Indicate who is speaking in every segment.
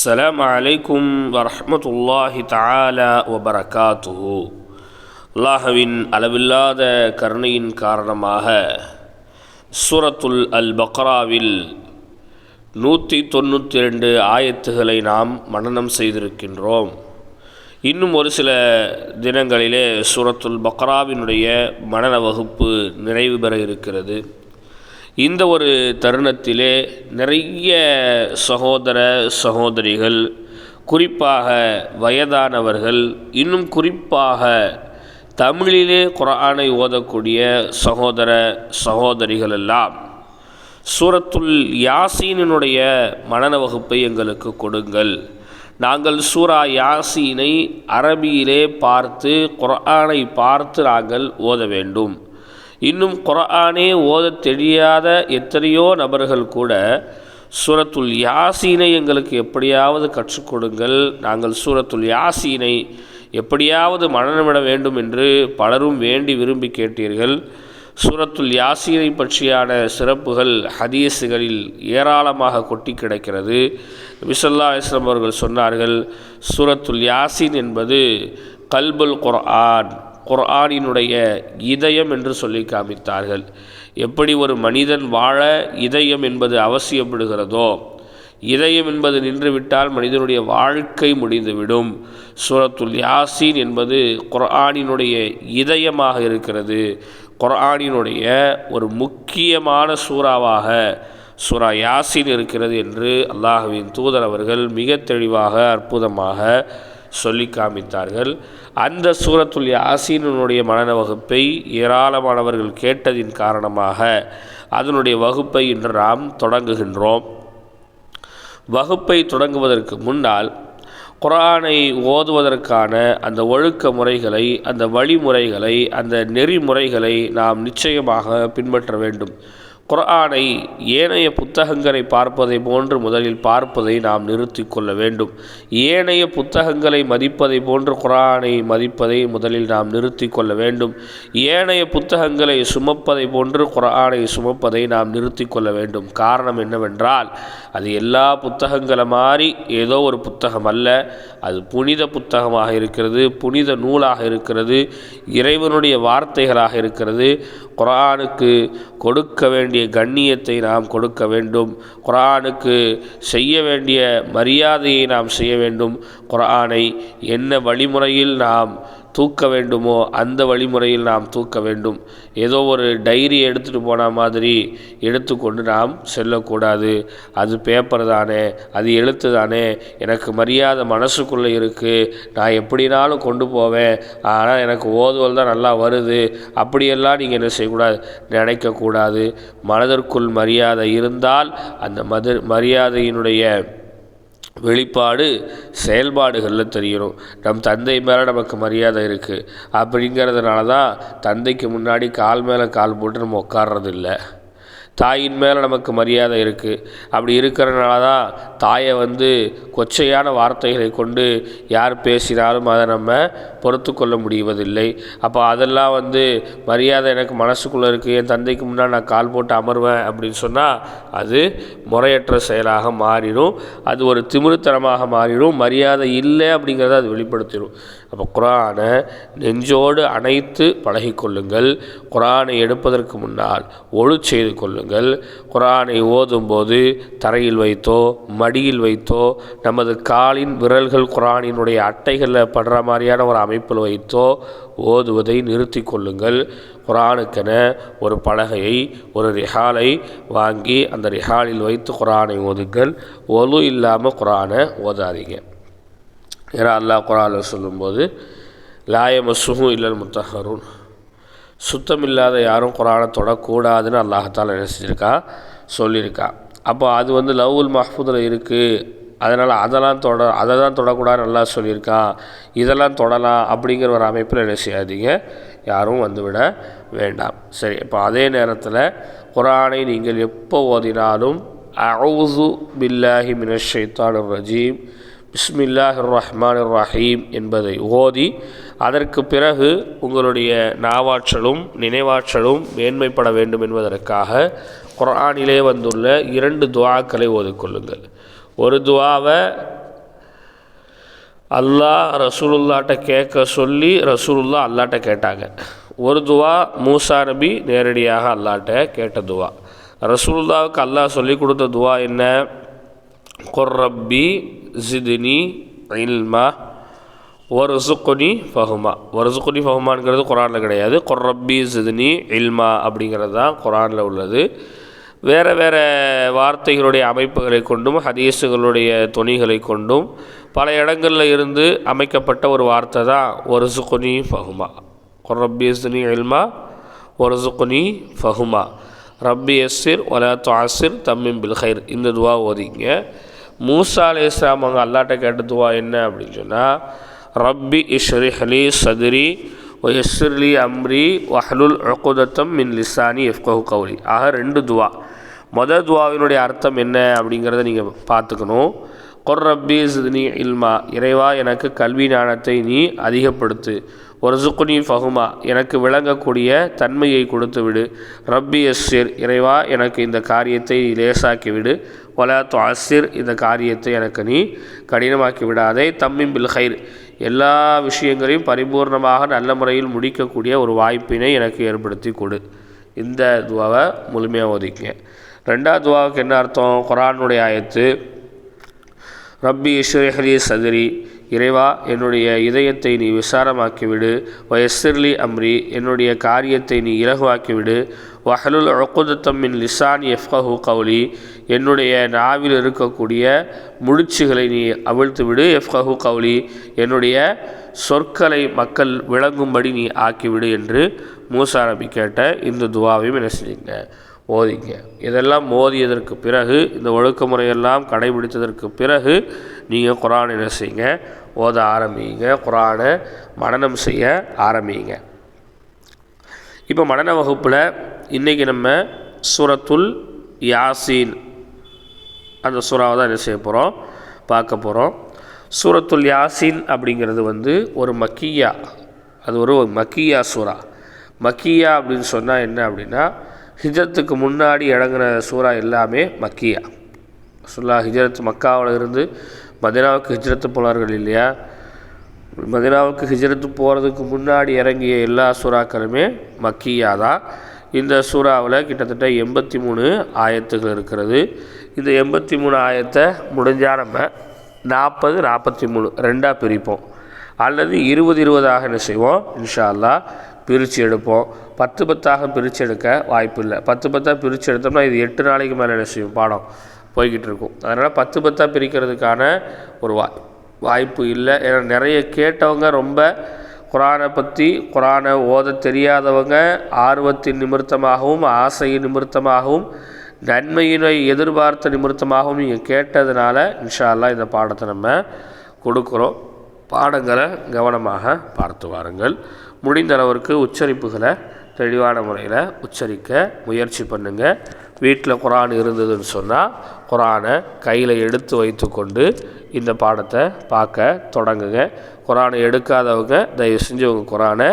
Speaker 1: السلام عليكم ورحمة الله تعالى وبركاته அல்லாஹவின் அளவில்லாத கருணையின் காரணமாக சூரத்துல் அல் பக்ராவில் நூற்றி தொண்ணூற்றி ரெண்டு ஆயத்துகளை நாம் மனனம் செய்திருக்கின்றோம் இன்னும் ஒரு சில தினங்களிலே சூரத்துல் பக்ராவினுடைய மனன வகுப்பு நிறைவு பெற இருக்கிறது இந்த ஒரு தருணத்திலே நிறைய சகோதர சகோதரிகள் குறிப்பாக வயதானவர்கள் இன்னும் குறிப்பாக தமிழிலே குரானை ஓதக்கூடிய சகோதர சகோதரிகள் எல்லாம் சூரத்துல் யாசீனினுடைய மனன வகுப்பை எங்களுக்கு கொடுங்கள். நாங்கள் சூரா யாசீனை அரபியிலே பார்த்து குரானை பார்த்து நாங்கள் ஓத வேண்டும். இன்னும் குரானே ஓதத் தெரியாத எத்தனையோ நபர்கள் கூட சூரத்துல் யாசீனை எங்களுக்கு எப்படியாவது கற்றுக் கொடுங்கள் நாங்கள் சூரத்துல் யாசீனை எப்படியாவது மனநமிட வேண்டும் என்று பலரும் வேண்டி விரும்பி கேட்டீர்கள். சூரத்துல் யாசீனை பற்றியான சிறப்புகள் ஹதீஸுகளில் ஏராளமாக கொட்டி கிடக்கிறது. விசல்லா இஸ்லாம் அவர்கள் சொன்னார்கள் சூரத்துல் யாசீன் என்பது கல்புல் குர்ஆன். குர்ஆனினுடைய இதயம் என்று சொல்லி காமித்தார்கள். எப்படி ஒரு மனிதன் வாழ இதயம் என்பது அவசியப்படுகிறதோ இதயம் என்பது நின்றுவிட்டால் மனிதனுடைய வாழ்க்கை முடிந்துவிடும். சூரத்துல் யாசீன் என்பது குர்ஆனினுடைய இதயமாக இருக்கிறது. குர்ஆனினுடைய ஒரு முக்கியமான சூறாவாக சூரா யாசீன் இருக்கிறது என்று அல்லாஹுவின் தூதர் அவர்கள் மிக தெளிவாக அற்புதமாக சொல்லி காமித்தார்கள். அந்த சூரத்துல் யாசீனுடைய மனன வகுப்பை ஏராளமானவர்கள் கேட்டதின் காரணமாக அதனுடைய வகுப்பை இன்று நாம் தொடங்குகின்றோம். வகுப்பை தொடங்குவதற்கு முன்னால் குரானை ஓதுவதற்கான அந்த ஒழுக்க முறைகளை அந்த வழிமுறைகளை அந்த நெறிமுறைகளை நாம் நிச்சயமாக பின்பற்ற வேண்டும். குர்ஆனை ஏனைய புத்தகங்களை பார்ப்பதை போன்று முதலில் பார்ப்பதை நாம் நிறுத்தி கொள்ள வேண்டும். ஏனைய புத்தகங்களை மதிப்பதை போன்று குரானை மதிப்பதை முதலில் நாம் நிறுத்தி கொள்ள வேண்டும். ஏனைய புத்தகங்களை சுமப்பதை போன்று குரானை சுமப்பதை நாம் நிறுத்தி கொள்ள வேண்டும். காரணம் என்னவென்றால் அது எல்லா புத்தகங்களை மாறி ஏதோ ஒரு புத்தகம் அல்ல. அது புனித புத்தகமாக இருக்கிறது புனித நூலாக இருக்கிறது இறைவனுடைய வார்த்தைகளாக இருக்கிறது குரானுக்கு கொடுக்க வேண்டிய கண்ணியத்தை நாம் கொடுக்க வேண்டும். குரானுக்கு செய்ய வேண்டிய மரியாதையை நாம் செய்ய வேண்டும். குரானை என்ன வழிமுறையில் நாம் தூக்க வேண்டுமோ அந்த வழிமுறையில் நாம் தூக்க வேண்டும். ஏதோ ஒரு டைரி எடுத்துகிட்டு போன மாதிரி எடுத்துக்கொண்டு நாம் செல்லக்கூடாது. அது பேப்பர் தானே அது எழுத்து தானே. எனக்கு மரியாதை மனசுக்குள்ளே இருக்குது நான் எப்படினாலும் கொண்டு போவேன். ஆனால் எனக்கு ஓதுவல் தான் நல்லா வருது. அப்படியெல்லாம் நீங்கள் என்ன செய்யக்கூடாது? நினைக்கக்கூடாது. மனதிற்குள் மரியாதை இருந்தால் அந்த மது மரியாதையினுடைய வெளிப்பாடு செயல்பாடுகளில் தெரியணும் நம் தந்தை மேலே நமக்கு மரியாதை இருக்குது அப்படிங்கிறதுனால தான் தந்தைக்கு முன்னாடி கால் மேலே கால் போட்டு நம்ம உட்கார்றது இல்லை தாயின் மேலே நமக்கு மரியாதை இருக்குது அப்படி இருக்கிறனால தான் தாயை வந்து கொச்சையான வார்த்தைகளை கொண்டு யார் பேசினாலும் அதை நம்ம பொறுத்து கொள்ள முடிவதில்லை. அப்போ அதெல்லாம் வந்து மரியாதை எனக்கு மனசுக்குள்ளே இருக்குது என் தந்தைக்கு முன்னால் நான் கால் போட்டு அமர்வேன் அப்படின்னு சொன்னால் அது முறையற்ற செயலாக மாறிடும். அது ஒரு திமிருத்தனமாக மாறிடும். மரியாதை இல்லை அப்படிங்கிறத அது வெளிப்படுத்திடும். அப்போ குரானை நெஞ்சோடு அணைத்து பழகிக்கொள்ளுங்கள். குரானை எடுப்பதற்கு முன்னால் ஒழு செய்து கொள்ளுங்கள். குரானை ஓதும்போது தரையில் வைத்தோ மடியில் வைத்தோ நமது காலின் விரல்கள் குரானினுடைய அட்டைகளில் படுற மாதிரியான ஒரு அமைப்பில் வைத்தோ ஓதுவதை நிறுத்தி கொள்ளுங்கள். குரானுக்கென ஒரு பலகையை ஒரு ரிஹாலை வாங்கி அந்த ரிஹாலில் வைத்து குரானை ஓதுங்கள். ஒலு இல்லாமல் குரானை ஓதாதீங்க. ஏன்னா அல்லாஹ் குரானில் சொல்லும்போது லாயமசுகும் மசுகும் இல்லல் முத்தஹருன். சுத்தமில்லாத யாரும் குரானை தொடக்கூடாதுன்னு அல்லாஹால என்ன செஞ்சுருக்கான் சொல்லியிருக்கான் அப்போ அது வந்து லவ்வுல் மஹ்பூதில் இருக்குது அதனால் அதெல்லாம் தொட அதை தான் தொடக்கூடாது நல்லா சொல்லியிருக்கான் இதெல்லாம் தொடலாம் அப்படிங்கிற ஒரு அமைப்பில் என்ன செய்யாதீங்க. யாரும் வந்துவிட வேண்டாம். சரி இப்போ அதே நேரத்தில் குரானை நீங்கள் எப்போ ஓதினாலும் அவுசு பில்லாஹி மினஷைத்தான் ரஜீம். பிஸ்மில்லாஹ் ரஹ்மான் ரஹீம் என்பதை ஓதி அதற்கு பிறகு உங்களுடைய நாவாற்றலும் நினைவாற்றலும் மேன்மைப்பட வேண்டும் என்பதற்காக குரானிலே வந்துள்ள இரண்டு துவாக்களை ஓதிக்கொள்ளுங்கள் ஒரு துவாவை அல்லாஹ் ரசூலுல்லாட்ட கேட்க சொல்லி ரசூலுல்லா அல்லாட்ட கேட்டாங்க. ஒரு துவா மூசா நபி நேரடியாக அல்லாட்ட கேட்ட துவா ரசூலுல்லாவுக்கு அல்லாஹ் சொல்லி கொடுத்த துவா என்ன? கொர்ரப்பி ஜிதினி இல்மா ஒருசுக்குனி ஃபஹுமா ஒருசுக்குனி ஃபஹுமான்ங்கிறது குரானில் கிடையாது. கொர்ரப்பி ஜிதினி இல்மா அப்படிங்கிறது தான் குரானில் உள்ளது. வேறு வேறு வார்த்தைகளுடைய அமைப்புகளை கொண்டும் ஹதீஸுகளுடைய துணிகளை கொண்டும் பல இடங்களில் இருந்து அமைக்கப்பட்ட ஒரு வார்த்தை தான் ஒருசுக்குனி ஃபஹுமா கொர்ரப்பி ஜிதினி இல்மா ஒருசுக்குனி ஃபஹுமா ரப்பி எஸ்ஸிர் ஒலா துவாசிர் தம்மிம் பில்ஹைர் இந்த துவா ஓதிங்க. மூசா அலி இஸ்லாம் அவங்க அல்லாட்ட கேட்ட துவா என்ன அப்படின்னு சொன்னால் ரப்பி இஷ்ரிஹலி சதுரி ஒயஸ்ஸிர்லி அம்ரி வஹலுல் உகுதத்தம் மின் லிசானி எஃப்கஹு கௌலி. ஆக ரெண்டு துவா. மொதல் துவாவினுடைய அர்த்தம் என்ன அப்படிங்கிறத நீங்கள் பார்த்துக்கணும். கொர் ரப்பி சித்னி இல்மா. இறைவா எனக்கு கல்வி ஞானத்தை நீ அதிகப்படுத்து. ஒரு சுக்குனி ஃபஹுமா. எனக்கு விளங்கக்கூடிய தன்மையை கொடுத்து விடு ரப்பி எஸ்ஸிர் இறைவா எனக்கு இந்த காரியத்தை லேசாக்கி விடு ஒலா துவாசிர் இந்த காரியத்தை எனக்கு நீ கடினமாக்கி விடாதே. தம்மிம் பில் ஹைர் எல்லா விஷயங்களையும் பரிபூர்ணமாக நல்ல முறையில் முடிக்கக்கூடிய ஒரு வாய்ப்பினை எனக்கு ஏற்படுத்தி கொடு. இந்த துவாவை முழுமையாக ஒதுக்கிங்க ரெண்டாவது துவாவுக்கு என்ன அர்த்தம்? குரானுடைய ஆயத்து ரப்பி இஸ்ரஹலி சதுரி இறைவா என்னுடைய இதயத்தை நீ விசாரமாக்கிவிடு வயசிர்லி அம்ரி என்னுடைய காரியத்தை நீ இலகுவாக்கிவிடு வஹலுல் அக்குதத்தம்மின் லிசான் எஃப்கஹு கவுலி என்னுடைய நாவில் இருக்கக்கூடிய முடிச்சுகளை நீ அவிழ்த்து விடு எஃப்கஹு கவுலி என்னுடைய சொற்களை மக்கள் விளங்கும்படி நீ ஆக்கிவிடு என்று மூசா நபி கேட்ட இந்த துவாவையும் என்ன செஞ்சீங்க? ஓதிங்க. இதெல்லாம் மோதியதற்கு பிறகு இந்த ஒழுக்க முறையெல்லாம் கடைபிடித்ததற்கு பிறகு நீங்கள் குரான் என்ன செய்யுங்க? ஓத ஆரம்பிங்க. குரானை மனனம் செய்ய ஆரம்பிங்க. இப்போ மடன வகுப்பில் இன்றைக்கி நம்ம சூரத்துல் யாசீன். அந்த சூறாவை தான் என்ன செய்ய போகிறோம் பார்க்க போகிறோம் சூரத்துல் யாசின் அப்படிங்கிறது வந்து ஒரு மக்கியா. அது ஒரு மக்கியா சூறா. மக்கியா அப்படின்னு சொன்னால் என்ன அப்படின்னா ஹிஜரத்துக்கு முன்னாடி இறங்குன சூறா எல்லாமே மக்கியா. சொல்லா ஹிஜரத் மக்காவில் இருந்து மதினாவுக்கு ஹிஜரத்து போனார்கள் இல்லையா? மதினாவுக்கு ஹிஜரத்து போகிறதுக்கு முன்னாடி இறங்கிய எல்லா சூறாக்களுமே மக்கியா தான் இந்த சூறாவில் கிட்டத்தட்ட எண்பத்தி மூணு ஆயத்துகள் இருக்கிறது. இந்த எண்பத்தி மூணு ஆயத்தை முடிஞ்சால் நம்ம நாற்பது நாற்பத்தி மூணு ரெண்டாக பிரிப்போம். அல்லது இருபது இருபதாக என்ன செய்வோம்? இன்ஷா அல்லா பிரித்து எடுப்போம். பத்து பத்தாக பிரித்து எடுக்க வாய்ப்பு இல்லை பத்து பத்தாக பிரித்து எடுத்தோம்னா இது எட்டு நாளைக்கு மேலே என்ன செய்யும்? பாடம் போய்கிட்டு இருக்கும். அதனால் பத்து பத்தாக பிரிக்கிறதுக்கான ஒரு வாய் வாய்ப்பு இல்லை. ஏன்னா நிறைய கேட்டவங்க ரொம்ப குரானை பற்றி குரானை ஓத தெரியாதவங்க ஆர்வத்தின் நிமித்தமாகவும் ஆசையின் நிமித்தமாகவும் நன்மையினை எதிர்பார்த்த நிமித்தமாகவும் நீங்கள் கேட்டதுனால இன்ஷா இந்த பாடத்தை நம்ம கொடுக்குறோம். பாடங்களை கவனமாக பார்த்து வாருங்கள். முடிந்த அளவிற்கு உச்சரிப்புகளை தெளிவான முறையில் உச்சரிக்க முயற்சி பண்ணுங்கள் வீட்டில் குரான் இருந்ததுன்னு சொன்னால் குரானை கையில் எடுத்து வைத்து கொண்டு இந்த பாடத்தை பார்க்க தொடங்குங்க. குரானை எடுக்காதவங்க தயவு செஞ்சு உங்கள் குரானை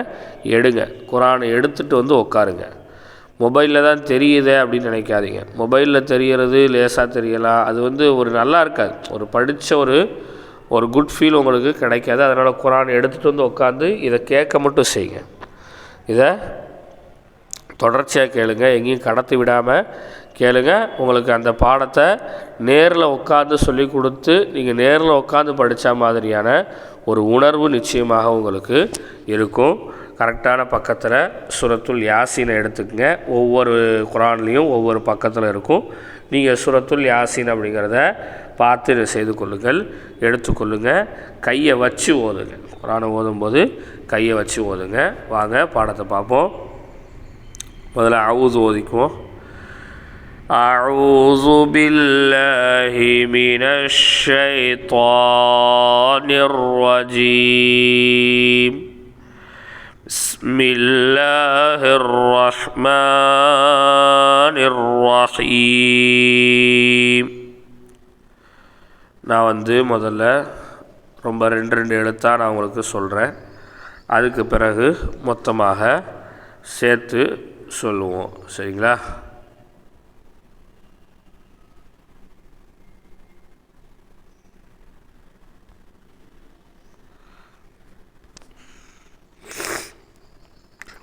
Speaker 1: எடுங்க. குரானை எடுத்துகிட்டு வந்து உட்காருங்க மொபைலில் தான் தெரியுதே அப்படின்னு நினைக்காதீங்க. மொபைலில் தெரிகிறது லேசாக தெரியலாம். அது வந்து ஒரு நல்லா இருக்காது. ஒரு படித்த ஒரு ஒரு குட் ஃபீல் உங்களுக்கு கிடைக்காது. அதனால் குரான் எடுத்துகிட்டு வந்து உட்காந்து இதை கேட்க மட்டும் செய்யுங்க. இதை தொடர்ச்சியாக கேளுங்க. எங்கேயும் கடத்தி விடாமல் கேளுங்க. உங்களுக்கு அந்த பாடத்தை நேரில் உட்காந்து சொல்லி கொடுத்து நீங்கள் நேரில் உட்காந்து படித்த மாதிரியான ஒரு உணர்வு நிச்சயமாக உங்களுக்கு இருக்கும். கரெக்டான பக்கத்தில் சுரத்துல் யாசினை எடுத்துக்கங்க. ஒவ்வொரு குரான்லேயும் ஒவ்வொரு பக்கத்தில் இருக்கும். நீங்கள் சுரத்துல் யாசின் அப்படிங்கிறத பார்த்து செய்து கொள்ளுங்கள். எடுத்துக்கொள்ளுங்க கையை வச்சு ஓதுங்க. குரானை ஓதும்போது கையை வச்சு ஓதுங்க. வாங்க பாடத்தை பார்ப்போம். முதல்ல அவுது ஓதிக்குவோம். أعوذ بالله من الشيطان الرجيم بسم الله الرحمن الرحيم நான் வந்து முதல்ல ரொம்ப ரெண்டு ரெண்டு எழுத்தாக நான் உங்களுக்கு சொல்கிறேன் அதுக்கு பிறகு மொத்தமாக சேர்த்து சொல்லுவோம் சரிங்களா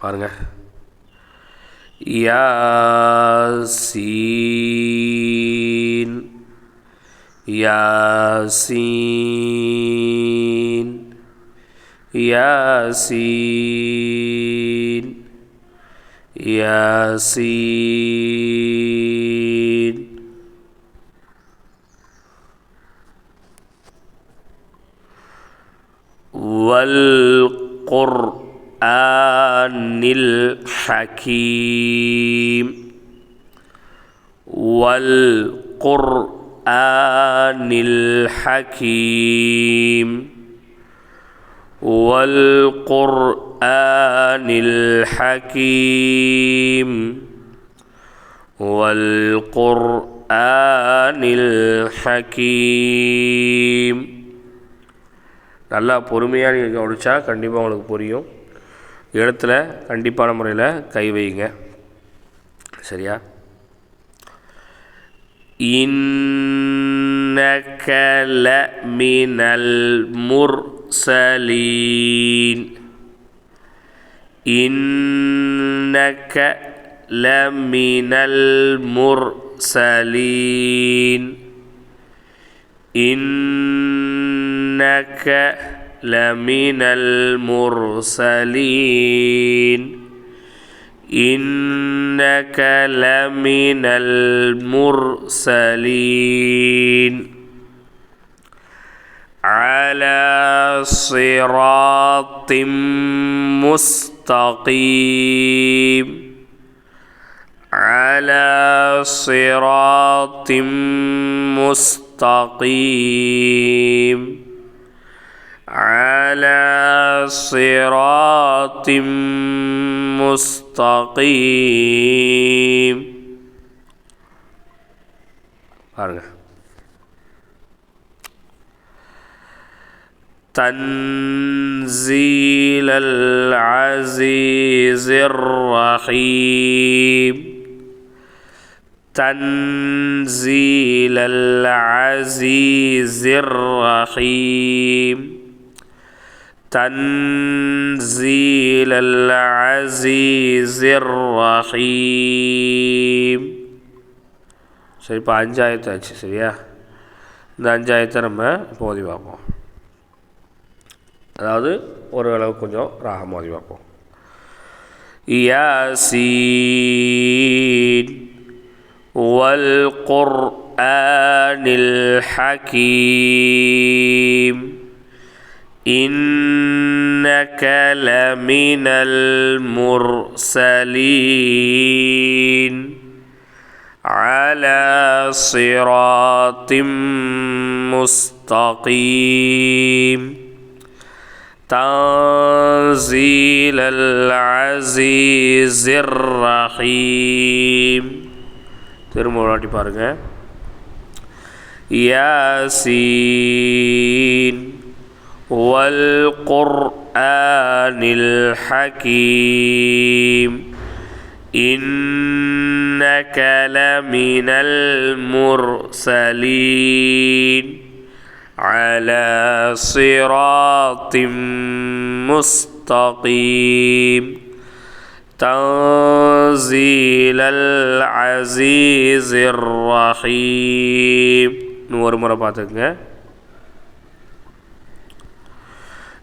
Speaker 1: பாருங்கள் யாசீன் யாசீன் யாசீன் யாசீன் والقرآن الحكيم والقرآن الحكيم والقرآن الحكيم والقرآن الحكيم நல்லா பொறுமையாக நீங்கள் கவனிச்சா கண்டிப்பாக உங்களுக்கு புரியும் இடத்துல கண்டிப்பான முறையில் கை வைங்க சரியா? இன்னகல மினல் முர்சலீன். இன்னக லமினல் முர்சலீன். இன்னக لمن المرسلين. إنك لمن المرسلين. على صراط مستقيم. على صراط مستقيم. على صراط مستقيم பாருங்க تنزيل العزيز الرحيم تنزيل العزيز الرحيم تنزيل العزيز الرحيم சரி இப்போ அஞ்சாயத்து ஆச்சு சரியா இந்த அஞ்சாயத்தை நம்ம இப்போ ஓதி பார்ப்போம் அதாவது ஒரு அளவு கொஞ்சம் ராகம் ஓதி பார்ப்போம் யாசீன் والقرآن الحكيم إنك لمن المرسلين على صراط مستقيم تنزيل العزيز الرحيم திரும்ப ஒரு வாட்டி பாருங்க யாசீன் والقرآن الحكيم إنك لمن المرسلين على صراط مستقيم تنزيل العزيز الرحيم ஒரு முறை பார்த்துக்குங்க